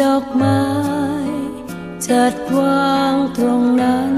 ดอกไม้จัดวางตรงนั้น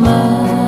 My.